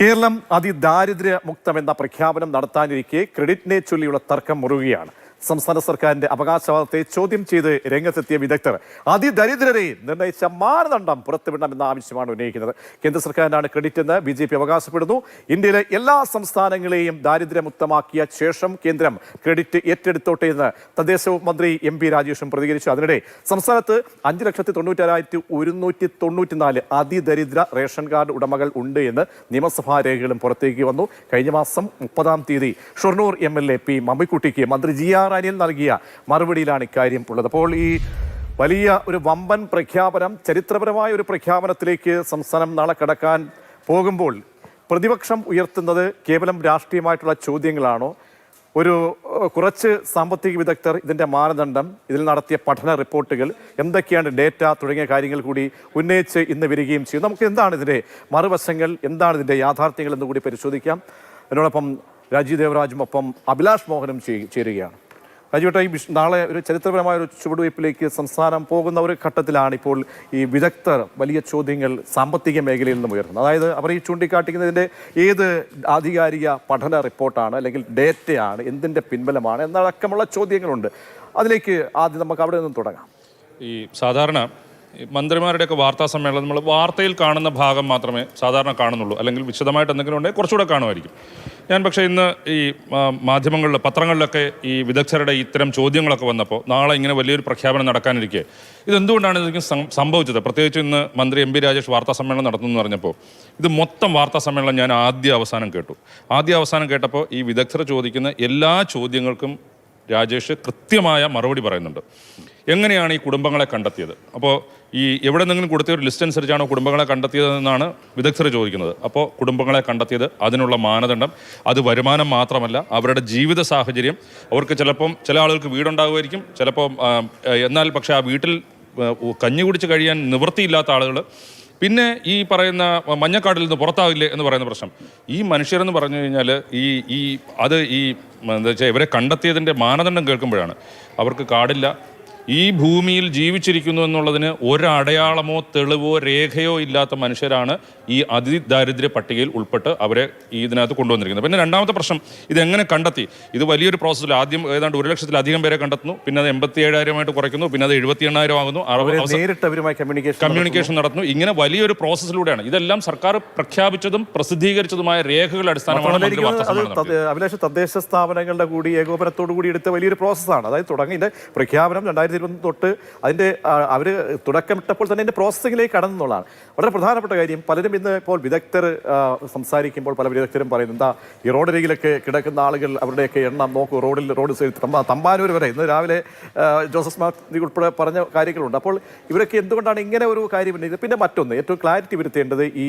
കേരളം അതിദാരിദ്ര്യമുക്തമെന്ന പ്രഖ്യാപനം നടത്താനിരിക്കെ ക്രെഡിറ്റിനെ ചൊല്ലിയുള്ള തർക്കം മുറുകയാണ്. സംസ്ഥാന സർക്കാരിന്റെ അവകാശവാദത്തെ ചോദ്യം ചെയ്ത് രംഗത്തെത്തിയ വിദഗ്ധർ അതിദരിദ്രരെ നിർണയിച്ച മാനദണ്ഡം പുറത്തുവിടണമെന്ന ആവശ്യമാണ് ഉന്നയിക്കുന്നത്. കേന്ദ്ര സർക്കാരിനാണ് ക്രെഡിറ്റ് എന്ന് ബി ജെ പി അവകാശപ്പെടുന്നു. ഇന്ത്യയിലെ എല്ലാ സംസ്ഥാനങ്ങളെയും ദാരിദ്ര്യമുക്തമാക്കിയ ശേഷം കേന്ദ്രം ക്രെഡിറ്റ് ഏറ്റെടുത്തോട്ടെ എന്ന് തദ്ദേശ മന്ത്രി എം പി രാജേഷും പ്രതികരിച്ചു. അതിനിടെ സംസ്ഥാനത്ത് അഞ്ച് ലക്ഷത്തി തൊണ്ണൂറ്റാറായിരത്തി ഒരുന്നൂറ്റി തൊണ്ണൂറ്റിനാല് അതിദരിദ്ര റേഷൻ കാർഡ് ഉടമകൾ ഉണ്ട് എന്ന് നിയമസഭാ രേഖകളും പുറത്തേക്ക് വന്നു. കഴിഞ്ഞ മാസം മുപ്പതാം തീയതി Shoranur M L A P മമ്മിക്കുട്ടിക്ക് മന്ത്രി ജി ആർ അനിൽ നൽകിയ മറുപടിയിലാണ് ഇക്കാര്യം ഉള്ളത് അപ്പോൾ ഈ വലിയ ഒരു വമ്പൻ പ്രഖ്യാപനം ചരിത്രപരമായ ഒരു പ്രഖ്യാപനത്തിലേക്ക് സംസ്ഥാനം നാളെ കടക്കാൻ പോകുമ്പോൾ പ്രതിപക്ഷം ഉയർത്തുന്നത് കേവലം രാഷ്ട്രീയമായിട്ടുള്ള ചോദ്യങ്ങളാണോ? ഒരു കുറച്ച് സാമ്പത്തിക വിദഗ്ധർ ഇതിന്റെ മാനദണ്ഡം ഇതിൽ നടത്തിയ പഠന റിപ്പോർട്ടുകൾ എന്തൊക്കെയാണ് ഡേറ്റ തുടങ്ങിയ കാര്യങ്ങൾ കൂടി ഉന്നയിച്ച് ഇന്ന് വരികയും ചെയ്യും. നമുക്ക് എന്താണ് ഇതിന്റെ മറുവശങ്ങൾ എന്താണ് ഇതിന്റെ യാഥാർത്ഥ്യങ്ങൾ എന്ന് കൂടി പരിശോധിക്കാം. അതിനോടൊപ്പം രാജീവ് ദേവരാജും ഒപ്പം അഭിലാഷ് മോഹനും ചേരുകയാണ്. രാജുവേട്ട ഈ നാളെ ഒരു ചരിത്രപരമായ ഒരു ചുവടുവയ്പ്പിലേക്ക് സംസ്ഥാനം പോകുന്ന ഒരു ഘട്ടത്തിലാണ് ഇപ്പോൾ ഈ വിദഗ്ധർ വലിയ ചോദ്യങ്ങൾ സാമ്പത്തിക മേഖലയിൽ നിന്നും ഉയർന്നത്. അതായത് അവർ ഈ ചൂണ്ടിക്കാട്ടിക്കുന്നതിന്റെ ഏത് ആധികാരിക പഠന റിപ്പോർട്ടാണ് അല്ലെങ്കിൽ ഡേറ്റയാണ് എന്തിന്റെ പിൻബലമാണ് എന്നടക്കമുള്ള ചോദ്യങ്ങളുണ്ട്. അതിലേക്ക് ആദ്യം നമുക്ക് അവിടെ നിന്നും തുടങ്ങാം. ഈ സാധാരണ മന്ത്രിമാരുടെയൊക്കെ വാർത്താ സമ്മേളനം നമ്മൾ വാർത്തയിൽ കാണുന്ന ഭാഗം മാത്രമേ സാധാരണ കാണുന്നുള്ളൂ. അല്ലെങ്കിൽ വിശദമായിട്ട് എന്തെങ്കിലും ഉണ്ടെങ്കിൽ കുറച്ചുകൂടെ കാണുമായിരിക്കും. ഞാൻ പക്ഷേ ഇന്ന് ഈ മാധ്യമങ്ങളിൽ പത്രങ്ങളിലൊക്കെ ഈ വിദഗ്ധരുടെ ഇത്തരം ചോദ്യങ്ങളൊക്കെ വന്നപ്പോൾ നാളെ ഇങ്ങനെ വലിയൊരു പ്രഖ്യാപനം നടക്കാനിരിക്കെ. ഇതെന്തുകൊണ്ടാണ് ഇതിന് സം- സംഭവിച്ചത്? പ്രത്യേകിച്ച് ഇന്ന് മന്ത്രി എം പി രാജേഷ് വാർത്താ സമ്മേളനം നടത്തുന്നു എന്ന് പറഞ്ഞപ്പോൾ ഇത് മൊത്തം വാർത്താ സമ്മേളനം ഞാൻ ആദ്യ അവസാനം കേട്ടു. ആദ്യ അവസാനം കേട്ടപ്പോൾ ഈ വിദഗ്ധർ ചോദിക്കുന്ന എല്ലാ ചോദ്യങ്ങൾക്കും രാജേഷ് കൃത്യമായ മറുപടി പറയുന്നുണ്ട്. എങ്ങനെയാണ് ഈ കുടുംബങ്ങളെ കണ്ടെത്തിയത്? അപ്പോൾ ഈ എവിടെ നിന്നെങ്കിലും കൊടുത്ത ഒരു ലിസ്റ്റ് അനുസരിച്ചാണോ കുടുംബങ്ങളെ കണ്ടെത്തിയതെന്നാണ് വിദഗ്ധർ ചോദിക്കുന്നത്. അപ്പോൾ കുടുംബങ്ങളെ കണ്ടെത്തിയത് അതിനുള്ള മാനദണ്ഡം അത് വരുമാനം മാത്രമല്ല അവരുടെ ജീവിത സാഹചര്യം. അവർക്ക് ചിലപ്പം ചില ആളുകൾക്ക് വീടുണ്ടാകുമായിരിക്കും ചിലപ്പം ആ, എന്നാൽ പക്ഷേ ആ വീട്ടിൽ കഞ്ഞി കുടിച്ച് കഴിയാൻ നിവൃത്തിയില്ലാത്ത ആളുകൾ പിന്നെ ഈ പറയുന്ന മഞ്ഞക്കാടിൽ നിന്ന് പുറത്താവില്ലേ എന്ന് പറയുന്ന പ്രശ്നം. ഈ മനുഷ്യരെന്ന് പറഞ്ഞു കഴിഞ്ഞാൽ ഈ ഈ അത് ഈ എന്താ വെച്ചാൽ ഇവരെ കണ്ടെത്തിയതിന്റെ മാനദണ്ഡം കേൾക്കുമ്പോഴാണ്. അവർക്ക് കാടില്ല ഈ ഭൂമിയിൽ ജീവിച്ചിരിക്കുന്നു എന്നുള്ളതിന് ഒരടയാളമോ തെളിവോ രേഖയോ ഇല്ലാത്ത മനുഷ്യരാണ് ഈ അതിദാരിദ്ര്യ പട്ടികയിൽ ഉൾപ്പെട്ട് അവരെ ഈ ഇതിനകത്ത് കൊണ്ടുവന്നിരിക്കുന്നത്. പിന്നെ രണ്ടാമത്തെ പ്രശ്നം ഇതെങ്ങനെ കണ്ടെത്തി? ഇത് വലിയൊരു പ്രോസസ്സിൽ ആദ്യം ഏതാണ്ട് ഒരു ലക്ഷത്തിലധികം പേരെ കണ്ടെത്തുന്നു പിന്നെ അത് എൺപത്തി ഏഴായിരമായിട്ട് കുറയ്ക്കുന്നു പിന്നെ അത് എഴുപത്തി എണ്ണായിരം ആകുന്നു കമ്മ്യൂണിക്കേഷൻ നടത്തുന്നു. ഇങ്ങനെ വലിയൊരു പ്രോസസ്സിലൂടെയാണ് ഇതെല്ലാം സർക്കാർ പ്രഖ്യാപിച്ചതും പ്രസിദ്ധീകരിച്ചതുമായ രേഖകൾ അടിസ്ഥാനമാണ് അഭിലാഷ് തദ്ദേശ സ്ഥാപനങ്ങളുടെ കൂടി ഏകോപനത്തോടു കൂടി എടുത്ത വലിയൊരു പ്രോസസ്സാണ് അതായത് തുടങ്ങി പ്രഖ്യാപനം രണ്ടായിരത്തി ഇരുപത്തി തൊട്ട് അതിന്റെ അവർ തുടക്കമിട്ടപ്പോൾ തന്നെ അതിന്റെ പ്രോസസ്സിങ്ങിലേക്ക് കടന്നു എന്നുള്ളതാണ് വളരെ പ്രധാനപ്പെട്ട കാര്യം പലരും ഇന്ന് ഇപ്പോൾ വിദഗ്ധർ സംസാരിക്കുമ്പോൾ പല വിദഗ്ധരും പറയുന്നു എന്താ ഈ റോഡരികിലൊക്കെ കിടക്കുന്ന ആളുകൾ അവരുടെയൊക്കെ എണ്ണം നോക്കൂ റോഡിൽ റോഡ് തമ്പ തമ്പാനൂർ വരെ. ഇന്ന് രാവിലെ ജോസഫ് മാത്യു ഉൾപ്പെടെ പറഞ്ഞ കാര്യങ്ങളുണ്ട്. അപ്പോൾ ഇവരൊക്കെ എന്തുകൊണ്ടാണ് ഇങ്ങനെ ഒരു കാര്യം ഉന്നയിച്ചത്? പിന്നെ മറ്റൊന്ന് ഏറ്റവും ക്ലാരിറ്റി വരുത്തേണ്ടത് ഈ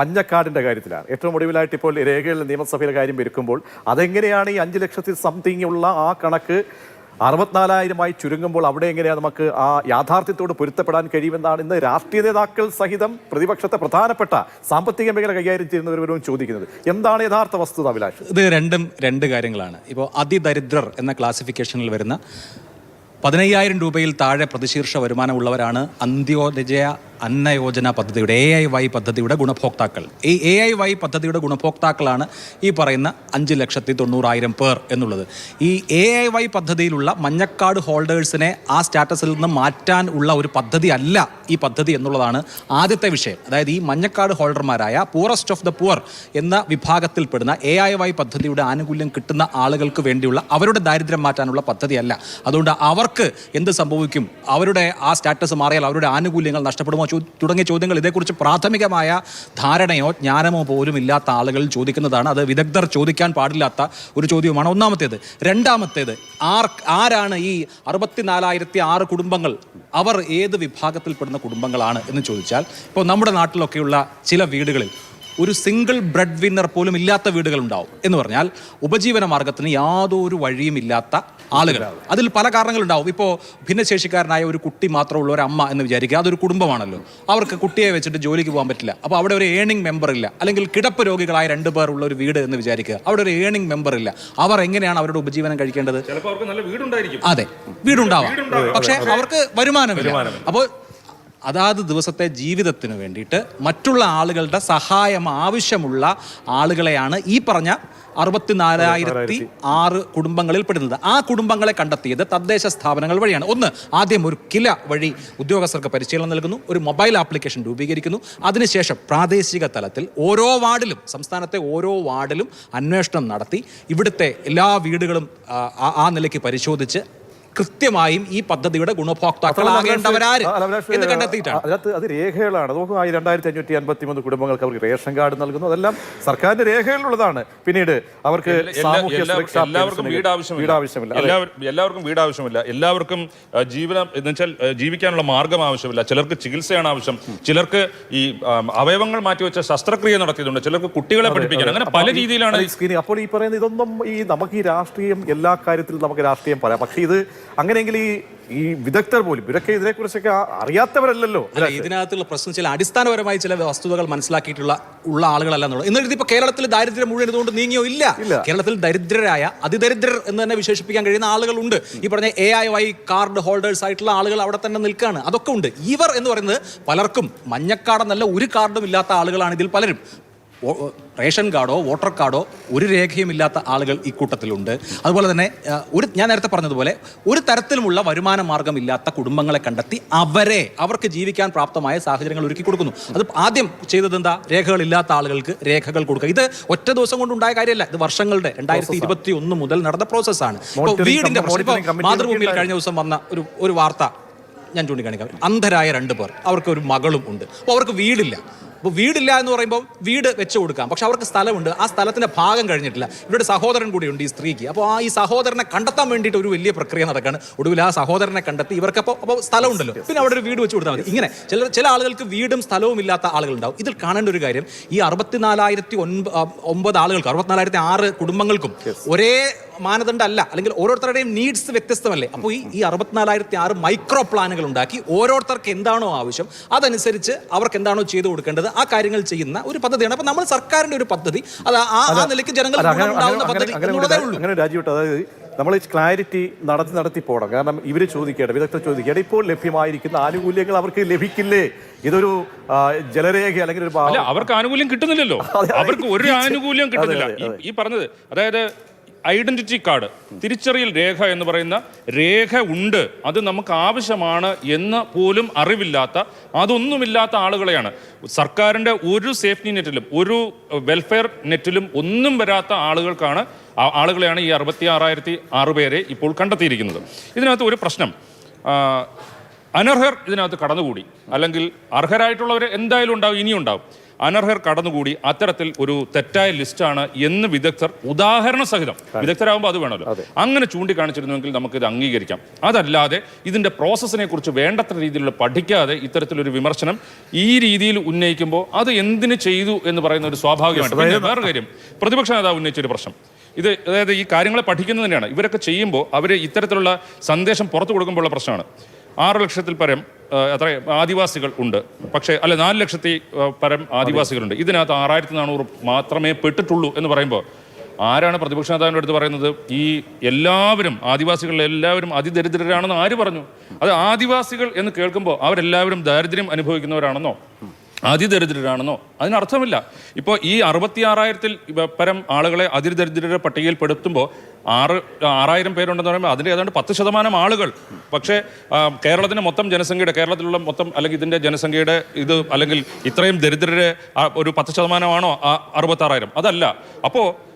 മഞ്ഞക്കാടിന്റെ കാര്യത്തിലാണ്. ഏറ്റവും ഒടുവിലായിട്ട് ഇപ്പോൾ രേഖകളിൽ നിയമസഭയിലെ കാര്യം വരുക്കുമ്പോൾ അതെങ്ങനെയാണ് ഈ അഞ്ച് ലക്ഷത്തിൽ സംതിങ് ഉള്ള ആ കണക്ക് അറുപത്തിനാലായിരമായി ചുരുങ്ങുമ്പോൾ അവിടെ എങ്ങനെയാണ് നമുക്ക് ആ യാഥാർത്ഥ്യത്തോട് പൊരുത്തപ്പെടാൻ കഴിയുമെന്നാണ് ഇന്ന് രാഷ്ട്രീയ നേതാക്കൾ സഹിതം പ്രതിപക്ഷത്തെ പ്രധാനപ്പെട്ട സാമ്പത്തിക മേഖല കൈകാര്യം ചെയ്യുന്നവരും ചോദിക്കുന്നത്. എന്താണ് യഥാർത്ഥ വസ്തുത അഭിലാഷ്? ഇത് രണ്ടും രണ്ട് കാര്യങ്ങളാണ്. ഇപ്പോൾ അതിദരിദ്രർ എന്ന ക്ലാസിഫിക്കേഷനിൽ വരുന്ന പതിനയ്യായിരം രൂപയിൽ താഴെ പ്രതിശീർഷ വരുമാനമുള്ളവരാണ് അന്ത്യോദയ അന്ന യോജന പദ്ധതിയുടെ എ ഐ വൈ പദ്ധതിയുടെ ഗുണഭോക്താക്കൾ. ഈ എ ഐ വൈ പദ്ധതിയുടെ ഗുണഭോക്താക്കളാണ് ഈ പറയുന്ന അഞ്ച് ലക്ഷത്തി തൊണ്ണൂറായിരം പേർ എന്നുള്ളത്. ഈ എ ഐ വൈ പദ്ധതിയിലുള്ള മഞ്ഞക്കാട് ഹോൾഡേഴ്സിനെ ആ സ്റ്റാറ്റസിൽ നിന്ന് മാറ്റാൻ ഉള്ള ഒരു പദ്ധതി അല്ല ഈ പദ്ധതി എന്നുള്ളതാണ് ആദ്യത്തെ വിഷയം. അതായത് ഈ മഞ്ഞക്കാട് ഹോൾഡർമാരായ പൂറസ്റ്റ് ഓഫ് ദ പുവർ എന്ന വിഭാഗത്തിൽപ്പെടുന്ന എ ഐ വൈ പദ്ധതിയുടെ ആനുകൂല്യം കിട്ടുന്ന ആളുകൾക്ക് വേണ്ടിയുള്ള അവരുടെ ദാരിദ്ര്യം മാറ്റാനുള്ള പദ്ധതിയല്ല അതുകൊണ്ട് അവർക്ക് എന്ത് സംഭവിക്കും? അവരുടെ ആ സ്റ്റാറ്റസ് മാറിയാൽ അവരുടെ ആനുകൂല്യങ്ങൾ നഷ്ടപ്പെടുമോ തുടങ്ങിയ ചോദ്യങ്ങൾ ഇതേക്കുറിച്ച് പ്രാഥമികമായ ധാരണയോ ജ്ഞാനമോ പോലും ഇല്ലാത്ത ആളുകൾ ചോദിക്കുന്നതാണ്. അത് വിദഗ്ധർ ചോദിക്കാൻ പാടില്ലാത്ത ഒരു ചോദ്യവുമാണ്. ഒന്നാമത്തേത് രണ്ടാമത്തേത് ആർ ആരാണ് ഈ അറുപത്തിനാലായിരത്തി ആറ് കുടുംബങ്ങൾ? അവർ ഏത് വിഭാഗത്തിൽപ്പെടുന്ന കുടുംബങ്ങളാണ് എന്ന് ചോദിച്ചാൽ ഇപ്പോൾ നമ്മുടെ നാട്ടിലൊക്കെയുള്ള ചില വീടുകളിൽ ഒരു സിംഗിൾ ബ്രെഡ് വിന്നർ പോലും ഇല്ലാത്ത വീടുകൾ ഉണ്ടാവും എന്ന് പറഞ്ഞാൽ ഉപജീവന മാർഗത്തിന് യാതൊരു വഴിയും ഇല്ലാത്ത ആളുകൾ. അതിൽ പല കാരണങ്ങളുണ്ടാവും. ഇപ്പോൾ ഭിന്നശേഷിക്കാരനായ ഒരു കുട്ടി മാത്രമുള്ള ഒരു അമ്മ എന്ന് വിചാരിക്കുക. അതൊരു കുടുംബമാണല്ലോ. അവർക്ക് കുട്ടിയെ വെച്ചിട്ട് ജോലിക്ക് പോകാൻ പറ്റില്ല. അപ്പോൾ അവിടെ ഒരു ഏണിംഗ് മെമ്പർ ഇല്ല. അല്ലെങ്കിൽ കിടപ്പ് രോഗികളായ രണ്ട് പേർ ഉള്ള ഒരു വീട് എന്ന് വിചാരിക്കുക. അവിടെ ഒരു ഏണിംഗ് മെമ്പർ ഇല്ല. അവർ എങ്ങനെയാണ് അവരുടെ ഉപജീവനം കഴിക്കേണ്ടത്? അതെ. വീടുണ്ടാവാം. പക്ഷേ അവർക്ക് വരുമാനമില്ല. അപ്പോൾ അതാത് ദിവസത്തെ ജീവിതത്തിന് വേണ്ടിയിട്ട് മറ്റുള്ള ആളുകളുടെ സഹായം ആവശ്യമുള്ള ആളുകളെയാണ് ഈ പറഞ്ഞ അറുപത്തിനാലായിരത്തി ആറ് കുടുംബങ്ങളിൽ പെടുന്നത് ആ കുടുംബങ്ങളെ കണ്ടെത്തിയത് തദ്ദേശ സ്ഥാപനങ്ങൾ വഴിയാണ്. ഒന്ന് ആദ്യം ഒരു കില വഴി ഉദ്യോഗസ്ഥർക്ക് പരിശീലനം നൽകുന്നു ഒരു മൊബൈൽ ആപ്ലിക്കേഷൻ രൂപീകരിക്കുന്നു അതിനുശേഷം പ്രാദേശിക തലത്തിൽ ഓരോ വാർഡിലും സംസ്ഥാനത്തെ ഓരോ വാർഡിലും അന്വേഷണം നടത്തി ഇവിടുത്തെ എല്ലാ വീടുകളും ആ, നിലയ്ക്ക് പരിശോധിച്ച് കൃത്യമായും ഈ പദ്ധതിയുടെ ഗുണഭോക്താക്കളാകേണ്ടവരാര്? എന്ന് കണ്ടെത്തിയിട്ടാണ്? അതിനകത്ത് അത് രേഖകളാണ്. നോക്കൂ ആ രണ്ടായിരത്തി അഞ്ഞൂറ്റി അൻപത്തി മൂന്ന് കുടുംബങ്ങൾക്ക് അവർക്ക് റേഷൻ കാർഡ് നൽകുന്നു. അതെല്ലാം സർക്കാരിന്റെ രേഖകളിലുള്ളതാണ്. പിന്നീട് അവർക്ക് എല്ലാവർക്കും വീട് ആവശ്യമില്ല എല്ലാവർക്കും വീട് ആവശ്യമില്ല എല്ലാവർക്കും ജീവനം എന്ന് വെച്ചാൽ ജീവിക്കാനുള്ള മാർഗം ആവശ്യമില്ല. ചിലർക്ക് ചികിത്സയാണ് ആവശ്യം. ചിലർക്ക് ഈ അവയവങ്ങൾ മാറ്റിവെച്ച ശസ്ത്രക്രിയ നടത്തിയതുണ്ട്. ചിലർക്ക് കുട്ടികളെ പഠിപ്പിക്കണം അങ്ങനെ പല രീതിയിലാണ് ഈ അപ്പോൾ ഈ പറയുന്നത് ഇതൊന്നും ഈ നമുക്ക് ഈ രാഷ്ട്രീയം എല്ലാ കാര്യത്തിലും നമുക്ക് രാഷ്ട്രീയം പറയാം. പക്ഷേ ഇത് അങ്ങനെയെങ്കിൽ ഈ ഈ വിദഗ്ധർ പോലും ഇവരൊക്കെ ഇതിനെക്കുറിച്ചൊക്കെ കുറിച്ചൊക്കെ അറിയാത്തവരല്ലല്ലോ അല്ല ഇതിനകത്തുള്ള പ്രശ്നം ചില അടിസ്ഥാനപരമായി ചില വസ്തുതകൾ മനസ്സിലാക്കിയിട്ടുള്ള ഉള്ള ആളുകളല്ല എന്നുള്ളത്. എന്നിട്ട് ഇതിപ്പോ കേരളത്തിൽ ദാരിദ്ര്യം മുഴുവൻ ഇതുകൊണ്ട് നീങ്ങിയോ? ഇല്ല. കേരളത്തിൽ ദരിദ്രരായ അതിദരിദ്രർ എന്ന് തന്നെ വിശേഷിപ്പിക്കാൻ കഴിയുന്ന ആളുകളുണ്ട്. ഈ പറഞ്ഞ A I Y card holders ആയിട്ടുള്ള ആളുകൾ അവിടെ തന്നെ നിൽക്കുകയാണ്. അതൊക്കെ ഉണ്ട്. ഇവർ എന്ന് പറയുന്നത് പലർക്കും മഞ്ഞക്കാർഡെന്നല്ല ഒരു കാർഡും ഇല്ലാത്ത ആളുകളാണ് ഇതിൽ പലരും. റേഷൻ കാർഡോ വോട്ടർ കാർഡോ ഒരു രേഖയും ഇല്ലാത്ത ആളുകൾ ഈ കൂട്ടത്തിലുണ്ട്. അതുപോലെ തന്നെ ഒരു ഞാൻ നേരത്തെ പറഞ്ഞതുപോലെ ഒരു തരത്തിലുമുള്ള വരുമാന മാർഗം ഇല്ലാത്ത കുടുംബങ്ങളെ കണ്ടെത്തി അവരെ അവർക്ക് ജീവിക്കാൻ പ്രാപ്തമായ സാഹചര്യങ്ങൾ ഒരുക്കി കൊടുക്കുന്നു. അത് ആദ്യം ചെയ്തത് എന്താ? രേഖകളില്ലാത്ത ആളുകൾക്ക് രേഖകൾ കൊടുക്കുക. ഇത് ഒറ്റ ദിവസം കൊണ്ട് ഉണ്ടായ കാര്യമല്ല. ഇത് വർഷങ്ങളുടെ രണ്ടായിരത്തി ഇരുപത്തി ഒന്ന് മുതൽ നടന്ന പ്രോസസ്സാണ് ഇപ്പോൾ വീടിന്റെ മാതൃഭൂമിയിൽ കഴിഞ്ഞ ദിവസം വന്ന ഒരു ഒരു വാർത്ത ഞാൻ ചൂണ്ടിക്കാണിക്കാം. അന്ധരായ രണ്ട് പേർ. അവർക്ക് ഒരു മകളും ഉണ്ട്. അപ്പോൾ അവർക്ക് വീടില്ല. അപ്പോൾ വീടില്ല എന്ന് പറയുമ്പോൾ വീട് വെച്ച് കൊടുക്കാം. പക്ഷെ അവർക്ക് സ്ഥലമുണ്ട്. ആ സ്ഥലത്തിന്റെ ഭാഗം കഴിഞ്ഞിട്ടില്ല. ഇവരുടെ സഹോദരൻ കൂടിയുണ്ട് ഈ സ്ത്രീക്ക്. അപ്പോൾ ആ ഈ സഹോദരനെ കണ്ടെത്താൻ വേണ്ടിയിട്ട് ഒരു വലിയ പ്രക്രിയ നടക്കുകയാണ് ഒടുവിൽ ആ സഹോദരനെ കണ്ടെത്തി ഇവർക്ക് അപ്പോൾ അപ്പോൾ സ്ഥലമുണ്ടല്ലോ. പിന്നെ അവിടെ ഒരു വീട് വെച്ച് കൊടുത്താൽ മതി. ഇങ്ങനെ ചില ചില ആളുകൾക്ക് വീടും സ്ഥലവും ഇല്ലാത്ത ആളുകളുണ്ടാവും. ഇതിൽ കാണേണ്ട ഒരു കാര്യം ഈ അറുപത്തിനാലായിരത്തി ഒൻപ ഒമ്പത് ആളുകൾക്ക് അറുപത്തിനാലായിരത്തി ആറ് കുടുംബങ്ങൾക്കും ഒരേ മാനദണ്ഡം അല്ല അല്ലെങ്കിൽ ഓരോരുത്തരുടെയും നീഡ്സ് വ്യത്യസ്തമല്ലേ? അപ്പോൾ ഈ ഈ അറുപത്തിനാലായിരത്തി ആറ് മൈക്രോ പ്ലാനുകൾ ഉണ്ടാക്കി ഓരോരുത്തർക്ക് എന്താണോ ആവശ്യം അതനുസരിച്ച് അവർക്ക് എന്താണോ ചെയ്തു കൊടുക്കേണ്ടത് ആ കാര്യങ്ങൾ ചെയ്യുന്ന ഒരു പദ്ധതിയാണ്. അപ്പൊ നമ്മൾ സർക്കാരിന്റെ ഒരു പദ്ധതി അത് ആ ആ നിലയ്ക്ക് ജനങ്ങൾ പദ്ധതി അങ്ങനെ എന്നുള്ളതേ ഉള്ളൂ. അങ്ങനെ രാജ്യവിട്ട് അതായത് നമ്മൾ ഈ ക്ലാരിറ്റി നടത്തി നടത്തി പോകണം. കാരണം ഇവർ ചോദിക്കേണ്ട വിദഗ്ധർ ചോദിക്കേണ്ട ഇപ്പോൾ ലഭ്യമായിരിക്കുന്ന ആനുകൂല്യങ്ങൾ അവർക്ക് ലഭിക്കില്ലേ? ഇതൊരു ജലരേഖ അല്ലെങ്കിൽ ഒരു അല്ല അവർക്ക് ആനുകൂല്യം കിട്ടുന്നില്ലല്ലോ. അവർക്ക് ഒരു ആനുകൂല്യം കിട്ടുന്നില്ല. ഈ പറഞ്ഞത് അതായത് ഐഡന്റിറ്റി കാർഡ് തിരിച്ചറിയൽ രേഖ എന്ന് പറയുന്ന രേഖ ഉണ്ട്. അത് നമുക്ക് ആവശ്യമാണ് എന്ന് പോലും അറിവില്ലാത്ത അതൊന്നുമില്ലാത്ത ആളുകളെയാണ്. സർക്കാരിന്റെ ഒരു സേഫ്റ്റി നെറ്റിലും ഒരു വെൽഫെയർ നെറ്റിലും ഒന്നും വരാത്ത ആളുകൾക്കാണ് ആളുകളെയാണ് ഈ അറുപത്തി ആറായിരത്തി ആറ് പേരെ ഇപ്പോൾ കണ്ടെത്തിയിരിക്കുന്നത്. ഇതിനകത്ത് ഒരു പ്രശ്നം. അനർഹർ ഇതിനകത്ത് കടന്നുകൂടി. അല്ലെങ്കിൽ അർഹരായിട്ടുള്ളവർ എന്തായാലും ഉണ്ടാവും ഇനിയും ഉണ്ടാവും. അനർഹർ കടന്നുകൂടി അത്തരത്തിൽ ഒരു തെറ്റായ ലിസ്റ്റാണ് എന്ന് വിദഗ്ധർ ഉദാഹരണ സഹിതം. വിദഗ്ധരാകുമ്പോൾ അത് വേണമല്ലോ. അങ്ങനെ ചൂണ്ടിക്കാണിച്ചിരുന്നുവെങ്കിൽ ഇത് അംഗീകരിക്കാം. അതല്ലാതെ ഇതിന്റെ പ്രോസസ്സിനെ കുറിച്ച് വേണ്ടത്ര രീതിയിലുള്ള പഠിക്കാതെ ഇത്തരത്തിലൊരു വിമർശനം ഈ രീതിയിൽ ഉന്നയിക്കുമ്പോൾ അത് എന്തിനു ചെയ്തു എന്ന് പറയുന്ന ഒരു സ്വാഭാവികമാണ് വേറെ കാര്യം. പ്രതിപക്ഷ നേതാവ് ഉന്നയിച്ചൊരു പ്രശ്നം. ഇത് അതായത് ഈ കാര്യങ്ങളെ പഠിക്കുന്നത് തന്നെയാണ്. ഇവരൊക്കെ ചെയ്യുമ്പോൾ അവർ ഇത്തരത്തിലുള്ള സന്ദേശം പുറത്തു കൊടുക്കുമ്പോഴുള്ള പ്രശ്നമാണ്. ആറ് ലക്ഷത്തിൽ പരം ആ, എത്ര ആദിവാസികൾ ഉണ്ട്. പക്ഷേ അല്ല നാല് ലക്ഷത്തി പരം ആദിവാസികളുണ്ട്. ഇതിനകത്ത് ആറായിരത്തി നാനൂറ് മാത്രമേ പെട്ടിട്ടുള്ളൂ എന്ന് പറയുമ്പോൾ ആരാണ് പ്രതിപക്ഷ നേതാവിന്റെ അടുത്ത് പറയുന്നത്? ഈ എല്ലാവരും ആദിവാസികളിൽ എല്ലാവരും അതിദരിദ്രരാണെന്ന് ആര് പറഞ്ഞു? അത് ആദിവാസികൾ എന്ന് കേൾക്കുമ്പോൾ അവരെല്ലാവരും ദാരിദ്ര്യം അനുഭവിക്കുന്നവരാണെന്നോ? അതിദരിദ്രരാണെന്നോ? അതിനർത്ഥമില്ല. ഇപ്പോൾ ഈ അറുപത്തി ആറായിരത്തിൽ പരം ആളുകളെ അതിദരിദ്രരുടെ പട്ടികയിൽ പെടുത്തുമ്പോൾ ആറ് ആറായിരം പേരുണ്ടെന്ന് പറയുമ്പോൾ അതിന്റെ ഏതാണ്ട് പത്ത് ശതമാനം ആളുകൾ. പക്ഷേ കേരളത്തിന്റെ മൊത്തം ജനസംഖ്യയുടെ കേരളത്തിലുള്ള മൊത്തം അല്ലെങ്കിൽ ഇതിന്റെ ജനസംഖ്യയുടെ ഇത് അല്ലെങ്കിൽ ഇത്രയും ദരിദ്രരെ ഒരു പത്ത് ശതമാനമാണോ ആ അറുപത്താറായിരം? അതല്ല. അപ്പോൾ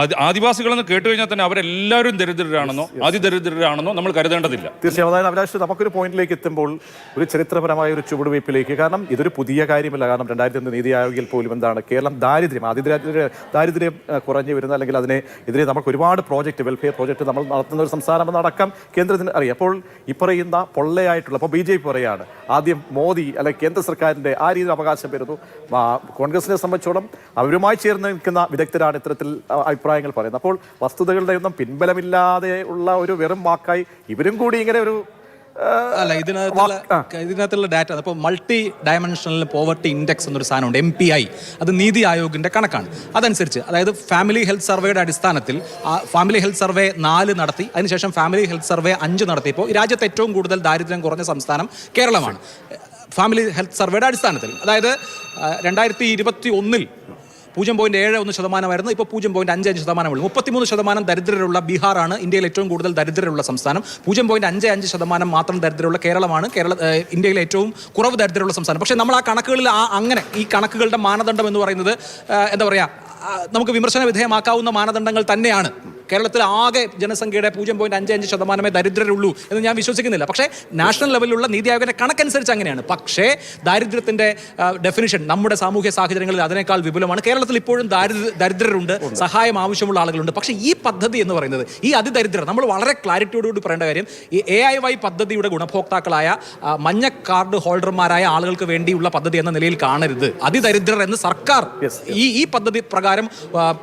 ആദിവാസികളെന്ന് കേട്ട് കഴിഞ്ഞാൽ തന്നെ അവരെല്ലാവരും ദരിദ്രരാണെന്നോ അതിദരിദ്രരാണെന്നോ നമ്മൾ കരുതേണ്ടതില്ല. തീർച്ചയായും അതായത് അഭിലാഷ് നമുക്കൊരു പോയിന്റിലേക്ക് എത്തുമ്പോൾ ഒരു ചരിത്രപരമായ ഒരു ചുവടുവയ്പ്പിലേക്ക് കാരണം ഇതൊരു പുതിയ കാര്യമല്ല. കാരണം രണ്ടായിരത്തി ഒന്ന് നീതി ആയോഗിൽ പോലും എന്താണ് കേരളം ദാരിദ്ര്യം അതിദാരിദ്ര്യ ദാരിദ്ര്യം കുറഞ്ഞു വരുന്ന അല്ലെങ്കിൽ അതിനെ എതിരെ നമുക്ക് ഒരുപാട് പ്രോജക്റ്റ് വെൽഫെയർ പ്രോജക്റ്റ് നമ്മൾ നടത്തുന്ന ഒരു സംസ്ഥാനം എന്നടക്കം കേന്ദ്രത്തിന് അറിയാം. അപ്പോൾ ഈ പറയുന്ന പൊള്ളയായിട്ടുള്ള അപ്പോൾ ബി ജെ പി പറയാണ് ആദ്യം മോദി അല്ലെങ്കിൽ കേന്ദ്ര സർക്കാരിന്റെ ആ രീതിയിൽ അവകാശം വരുന്നു. കോൺഗ്രസിനെ സംബന്ധിച്ചോളം അവരുമായി ചേർന്ന് നിൽക്കുന്ന വിദഗ്ധരാണ് ഇത്തരത്തിൽ അഭിപ്രായങ്ങൾ പറയുന്നത് അപ്പോൾ വസ്തുതകളുടെ ഒന്നും പിൻബലമില്ലാതെ ഉള്ള ഒരു വെറും വാക്കായി ഇവരും കൂടി ഇങ്ങനെ ഒരു അല്ല ഇതിനകത്തുള്ള ഇതിനകത്തുള്ള ഡാറ്റ അപ്പോൾ മൾട്ടി ഡയമെൻഷണൽ പോവർട്ടി ഇൻഡെക്സ് എന്നൊരു സാധനമുണ്ട് എം പി ഐ അത് നീതി ആയോഗിന്റെ കണക്കാണ്. അതനുസരിച്ച് അതായത് ഫാമിലി ഹെൽത്ത് സർവേയുടെ അടിസ്ഥാനത്തിൽ ഫാമിലി ഹെൽത്ത് സർവേ നാല് നടത്തി അതിനുശേഷം ഫാമിലി ഹെൽത്ത് സർവേ അഞ്ച് നടത്തിയപ്പോൾ രാജ്യത്ത് ഏറ്റവും കൂടുതൽ ദാരിദ്ര്യം കുറഞ്ഞ സംസ്ഥാനം കേരളമാണ്. ഫാമിലി ഹെൽത്ത് സർവേയുടെ അടിസ്ഥാനത്തിൽ അതായത് രണ്ടായിരത്തി ഇരുപത്തി ഒന്നിൽ പൂജ്യം പോയിന്റ് ഏഴ് ഒന്ന് ശതമാനമായിരുന്നു. ഇപ്പോൾ പൂജ്യം പോയിന്റ് അഞ്ച് അഞ്ച് ശതമാനമുള്ളൂ. മുപ്പത്തിമൂന്ന് ശതമാനം ദരിദ്രരുള്ള ബീഹാറാണ് ഇന്ത്യയിൽ ഏറ്റവും കൂടുതൽ ദരിദ്രരുള്ള സംസ്ഥാനം. പൂജ്യം പോയിന്റ് അഞ്ച് അഞ്ച് ശതമാനം മാത്രം ദരിദ്രരുള്ള കേരളമാണ്. കേരള ഇന്ത്യയിൽ ഏറ്റവും കുറവ് ദരിദ്രരുള്ള സംസ്ഥാനം. പക്ഷേ നമ്മൾ ആ കണക്കുകളിൽ ആ അങ്ങനെ ഈ കണക്കുകളുടെ മാനദണ്ഡം എന്ന് പറയുന്നത് എന്താ പറയുക നമുക്ക് വിമർശന വിധേയമാക്കാവുന്ന മാനദണ്ഡങ്ങൾ തന്നെയാണ്. കേരളത്തിൽ ആകെ ജനസംഖ്യയുടെ പൂജ്യം പോയിന്റ് അഞ്ച് അഞ്ച് ശതമാനമേ ദരിദ്രരുള്ളൂ എന്ന് ഞാൻ വിശ്വസിക്കുന്നില്ല. പക്ഷേ നാഷണൽ ലെവലിലുള്ള നീതി ആയോഗിന്റെ കണക്കനുസരിച്ച് അങ്ങനെയാണ്. പക്ഷേ ദാരിദ്ര്യത്തിന്റെ ഡെഫിനിഷൻ നമ്മുടെ സാമൂഹ്യ സാഹചര്യങ്ങളിൽ അതിനേക്കാൾ വിപുലമാണ്. കേരളത്തിൽ ഇപ്പോഴും ദാരിദ്ര്യ ദരിദ്രരുണ്ട് സഹായം ആവശ്യമുള്ള ആളുകളുണ്ട്. പക്ഷേ ഈ പദ്ധതി എന്ന് പറയുന്നത് ഈ അതിദരിദ്രർ നമ്മൾ വളരെ ക്ലാരിറ്റിയോടുകൂടി പറയേണ്ട കാര്യം ഈ എ ഐ വൈ പദ്ധതിയുടെ ഗുണഭോക്താക്കളായ മഞ്ഞ കാർഡ് ഹോൾഡർമാരായ ആളുകൾക്ക് വേണ്ടിയുള്ള പദ്ധതി എന്ന നിലയിൽ കാണരുത്. അതിദരിദ്രർ എന്ന് സർക്കാർ ഈ ഈ പദ്ധതി പ്രകാരം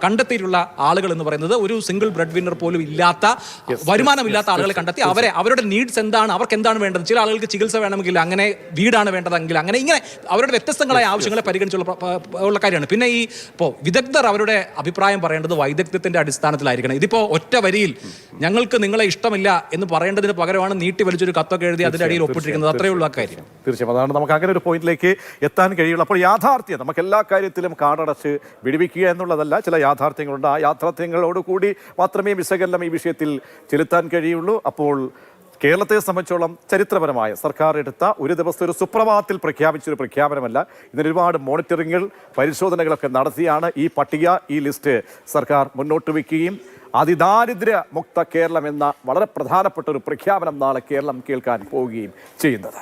കണ്ടെത്തിയിട്ടുള്ള ആളുകൾ എന്ന് പറയുന്നത് ഒരു സിംഗിൾ ബ്രെഡ് വിന്നർ പോലും ഇല്ലാത്ത വരുമാനമില്ലാത്ത ആളുകളെ കണ്ടെത്തി. അവരെ അവരുടെ നീഡ്സ് എന്താണ്? അവർക്ക് എന്താണ് വേണ്ടത്? ചില ആളുകൾക്ക് ചികിത്സ വേണമെങ്കിൽ അങ്ങനെ വീടാണ് വേണ്ടതെങ്കിൽ അങ്ങനെ ഇങ്ങനെ അവരുടെ വ്യത്യസ്തങ്ങളായ ആവശ്യങ്ങളെ പരിഗണിച്ചുള്ള പ്ര- പ്ര- ഉള്ള കാര്യമാണ്. പിന്നെ ഈ ഇപ്പോൾ വിദഗ്ധർ അവരുടെ അഭിപ്രായം പറയേണ്ടത് വൈദഗ്ധ്യത്തിന്റെ അടിസ്ഥാനത്തിലായിരിക്കണം. ഇതിപ്പോ ഒറ്റ വരിയിൽ ഞങ്ങൾക്ക് നിങ്ങളെ ഇഷ്ടമില്ല എന്ന് പറയേണ്ടതിന് പകരമാണ് നീട്ടി വലിച്ചൊരു കത്തൊക്കെ എഴുതി അതിന്റെ അടിയിൽ ഒപ്പിട്ടിരിക്കുന്നത്. അത്രയേ ഉള്ളൂ കാര്യം. തീർച്ചയായും. അതാണ് നമുക്ക് അങ്ങനെ ഒരു പോയിന്റിലേക്ക് എത്താൻ കഴിയുള്ളൂ. അപ്പോൾ യാഥാർത്ഥ്യം നമുക്ക് എല്ലാ കാര്യത്തിലും കാടടച്ച് വിടുവിക്കുക എന്നുള്ളതല്ല ചില യാഥാർത്ഥ്യങ്ങളുണ്ട്. ആ യാഥാർത്ഥ്യങ്ങളോട് കൂടി മാത്രമേ വിശകലനം ഈ വിഷയത്തിൽ ചെലുത്താൻ കഴിയുള്ളൂ. അപ്പോൾ കേരളത്തെ സംബന്ധിച്ചോളം ചരിത്രപരമായ സർക്കാർ എടുത്ത ഒരു ദിവസത്തെ ഒരു സുപ്രഭാതത്തിൽ പ്രഖ്യാപിച്ചൊരു പ്രഖ്യാപനമല്ല. ഇതിന് ഒരുപാട് മോണിറ്ററിങ്ങുകൾ പരിശോധനകളൊക്കെ നടത്തിയാണ് ഈ പട്ടിക ഈ ലിസ്റ്റ് സർക്കാർ മുന്നോട്ട് വയ്ക്കുകയും അതിദാരിദ്ര്യ മുക്ത കേരളം എന്ന വളരെ പ്രധാനപ്പെട്ട ഒരു പ്രഖ്യാപനം നാളെ കേരളം കേൾക്കാൻ പോവുകയും ചെയ്യുന്നത്.